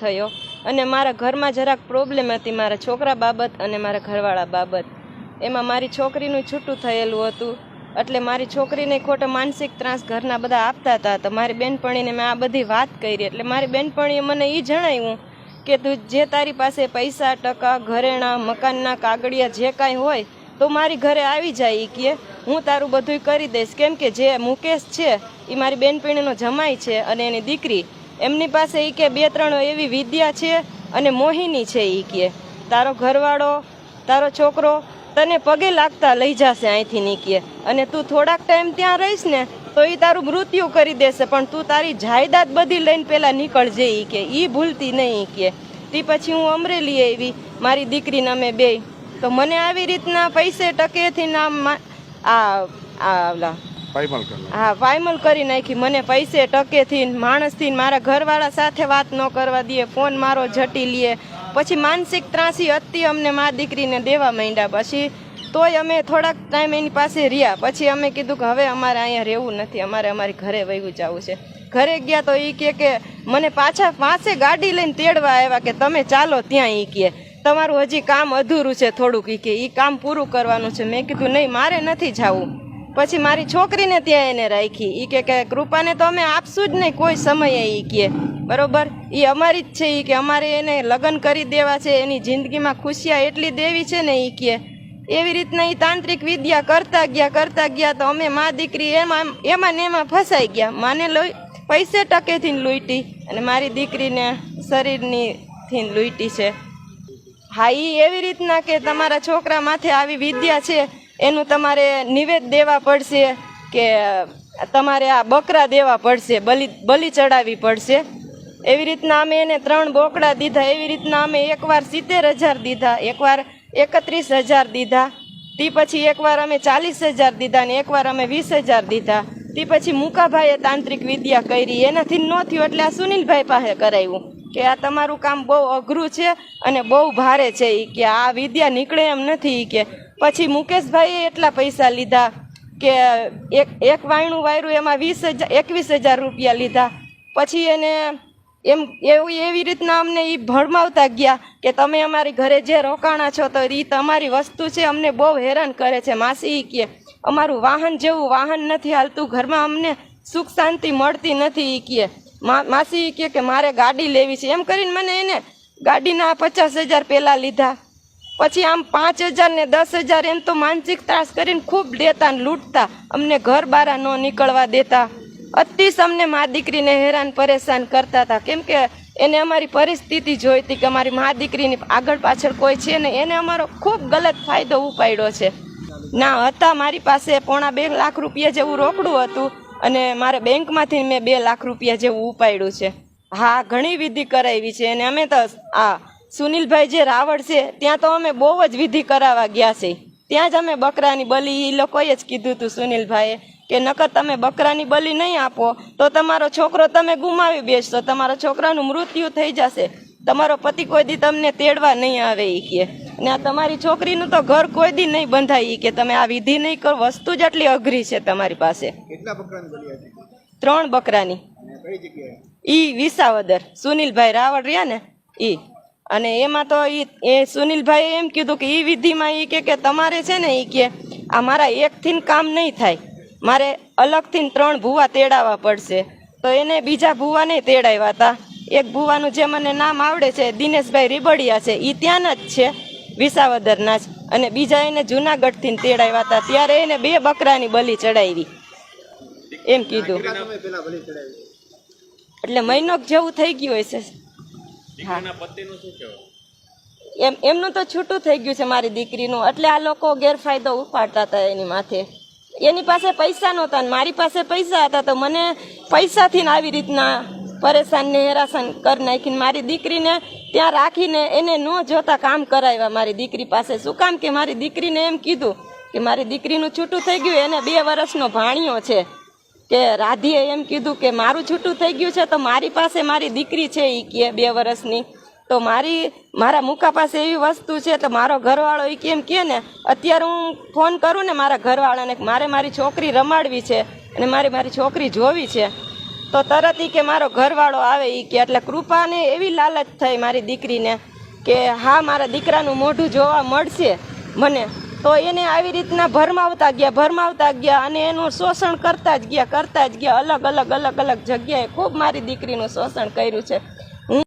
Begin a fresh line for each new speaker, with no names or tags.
થયો. અને મારા ઘરમાં જરાક પ્રોબ્લેમ હતી મારા છોકરા બાબત અને મારા ઘરવાળા બાબત. એમાં મારી છોકરીનું છૂટું થયેલું હતું. એટલે મારી છોકરીને ખોટો માનસિક ત્રાસ ઘરના બધા આપતા હતા. તો મારી બેનપણીને મેં આ બધી વાત કરી. એટલે મારી બેનપણીએ મને એ જણાવ્યું કે તું જે તારી પાસે પૈસા, ટકા, ઘરેણાં, મકાનના કાગળિયા જે કાંઈ હોય, તો મારી ઘરે આવી જાય એ કે, હું તારું બધું કરી દઈશ. કેમ કે જે મુકેશ છે એ મારી બેનપણીનો જમાઈ છે અને એની દીકરી. એમની પાસે એ કે બે ત્રણ એવી વિદ્યા છે અને મોહિની છે એ કે. તારો ઘરવાળો, તારો છોકરો તને પગે લાગતા લઈ જશે અહીંથી નીકળે અને તું થોડાક ટાઈમ ત્યાં રહીશ ને, તો એ તારું મૃત્યુ કરી દેશે, પણ તું તારી જાયદાદ બધી લઈને પહેલાં નીકળજે એ કે. એ ભૂલતી નહીં કે. તે પછી હું અમરેલી આવી, મારી દીકરીને અમે બે. તો મને આવી રીતના પૈસે ટકેથી ના મા- આ આ ઓલા હા ફાઇનલ કરી નાખી. મને પૈસે ટકેથી માણસથી મારા ઘરવાળા સાથે વાત ન કરવા દે ફોન મારો જટી લે. પછી માનસિક ત્રાસી હતી અમને મા દીકરીને દેવા માંડ્યા. પછી તોય અમે થોડાક ટાઈમ એની પાસે રહ્યા. પછી અમે કીધું કે હવે અમારે અહીંયા રહેવું નથી. અમારે અમારી ઘરે વયું જવું છે. ઘરે ગયા તો એ કહે કે, મને પાછા પાસે ગાડી લઈને તેડવા આવ્યા કે તમે ચાલો ત્યાં એ કહે તમારું હજી કામ અધૂરું છે થોડુંક ઈ કે. એ કામ પૂરું કરવાનું છે. મેં કીધું, નહીં, મારે નથી જવું. પછી મારી છોકરીને ત્યાં એને રાખી. એ કે કે, કૃપાને તો અમે આપશું જ નહીં, કોઈ સમયે એ કે. બરોબર? એ અમારી જ છે એ કે અમારે એને લગ્ન કરી દેવા છે, એની જિંદગીમાં ખુશિયા એટલી દેવી છે ને એ કે. એવી રીતના એ તાંત્રિક વિદ્યા કરતા ગયા કરતા ગયા તો અમે મા દીકરી એમાં એમાં ને એમાં ફસાઈ ગયા. માને લોહી, પૈસે ટકેથી લૂંટી અને મારી દીકરીને શરીરની થી લૂંટી છે. હા એ એવી રીતના કે તમારા છોકરા માથે આવી વિદ્યા છે એનું તમારે નિવેદ દેવા પડશે કે તમારે આ બકરા દેવા પડશે, બલિ બલિ ચડાવવી પડશે. એવી રીતના અમે એને ત્રણ બોકડા દીધા, એવી રીતના અમે એકવાર સિત્તેર હજાર દીધા, એકવાર એકત્રીસ હજાર દીધા, તે પછી એકવાર અમે ચાલીસ હજાર દીધા ને એકવાર અમે વીસ હજાર દીધા. તે પછી મુકાભાઈએ તાંત્રિક વિદ્યા કરી, એનાથી ન થયું એટલે આ સુનિલભાઈ પાસે કરાવ્યું કે આ તમારું કામ બહુ અઘરું છે અને બહુ ભારે છે એ કે આ વિદ્યા નીકળે એમ નથી કે પછી મુકેશભાઈએ એટલા પૈસા લીધા કે એક એક વાયણું વાયરું એમાં વીસ હજાર એકવીસ હજાર રૂપિયા લીધા. પછી એને એમ એવું એવી રીતના અમને એ ભણમાવતા ગયા કે તમે અમારી ઘરે જે રોકાણા છો તો એ તમારી વસ્તુ છે, અમને બહુ હેરાન કરે છે, માસી કે અમારું વાહન જેવું વાહન નથી હાલતું, ઘરમાં અમને સુખ શાંતિ મળતી નથી એ કે. મા- માસી ઈ કે કે મારે ગાડી લેવી છે. એમ કરીને મને એને ગાડીના પચાસ હજાર પહેલાં લીધા. પછી આમ પાંચ હજાર ને દસ હજાર એમ તો માનસિક ત્રાસ કરીને ખૂબ દેતા લૂંટતા. અમને ઘર બારા ન નીકળવા દેતા. અતિશ અમને મા દીકરીને હેરાન પરેશાન કરતા હતા. કેમ કે એને અમારી પરિસ્થિતિ જોઈતી કે અમારી મા દીકરીની આગળ પાછળ કોઈ છે ને એને અમારો ખૂબ ગલત ફાયદો ઉપાડ્યો છે. ના, હતા મારી પાસે પોણા બે લાખ રૂપિયા જેવું રોકડું હતું અને મારે બેંકમાંથી મેં બે લાખ રૂપિયા જેવું ઉપાડ્યું છે. હા, ઘણી વિધિ કરાવી છે. અને અમે તો આ સુનિલભાઈ જે રાવળ છે ત્યાં તો અમે બહુ જ વિધિ કરાવવા ગયા છે. ત્યાં જ અમે બકરાની બલી એ લોકોએ જ કીધું હતું સુનિલભાઈએ કે નકર તમે બકરાની બલી નહીં આપો તો તમારો છોકરો તમે ગુમાવી બેસશો તમારા છોકરાનું મૃત્યુ થઈ જશે. તમારો પતિ કોઈ દી તમને તેડવા નહીં આવે એ કે. અને આ તમારી છોકરીનું તો ઘર કોઈ દી નહીં બંધાય ઈ કે તમે આ વિધિ નહીં કરો વસ્તુ જ એટલી અઘરી છે તમારી પાસે. ત્રણ બકરાની. ઈ વિસાવદર. સુનિલભાઈ રાવળ રહ્યા ને? ઈ. અને એમાં તો એ સુનિલભાઈએ એમ કીધું કે એ વિધિમાં એ કે કે તમારે છે ને એ કે આ મારા એકથી કામ નહીં થાય. મારે અલગથી ત્રણ ભૂવા તેડાવવા પડશે. તો એને બીજા ભૂવાને તેડાવ્યા હતા. એક ભૂવાનું જે મને નામ આવડે છે દિનેશભાઈ રીબડિયા છે એ ત્યાંના જ છે વિસાવદરના જ. અને બીજા એને જુનાગઢથી તેડાવ્યા હતા. ત્યારે એને બે બકરાની બલી ચડાવી. એમ કીધું. એટલે મહિનો જેવું થઈ ગયું હશે. હા એમ, એમનું તો છૂટું થઈ ગયું છે મારી દીકરીનું. એટલે આ લોકો ગેરફાયદો ઉપાડતા હતા એની માથે. એની પાસે પૈસા નહોતા ને મારી પાસે પૈસા હતા તો મને પૈસાથી આવી રીતના પરેશાન ને હેરાસાન કરી નાખીને મારી દીકરીને ત્યાં રાખીને એને ન જોતા કામ કરાવ્યા મારી દીકરી પાસે. શું કામ કે મારી દીકરીને એમ કીધું કે મારી દીકરીનું છૂટું થઈ ગયું, એને બે વર્ષનો ભાણિયો છે. કે રાધીએ એમ કીધું કે મારું છૂટું થઈ ગયું છે તો મારી પાસે મારી દીકરી છે એ કે બે વર્ષની. તો મારી, મારા મુકા પાસે એવી વસ્તુ છે તો મારો ઘરવાળો એ કેમ કે ને, અત્યારે હું ફોન કરું ને મારા ઘરવાળાને મારે મારી છોકરી રમાડવી છે અને મારે મારી છોકરી જોવી છે. તો તરત ઈ કે મારો ઘરવાળો આવે એ કે એટલે કૃપાને એવી લાલચ થઈ મારી દીકરીને કે હા, મારા દીકરાનું મોઢું જોવા મળશે મને. તો એને આવી રીતના ભરમાવતા ગયા ભરમાવતા ગયા અને એનું શોષણ કરતા જ ગયા, કરતા જ ગયા. અલગ અલગ અલગ અલગ જગ્યાએ ખૂબ મારી દીકરીનું શોષણ કર્યું છે.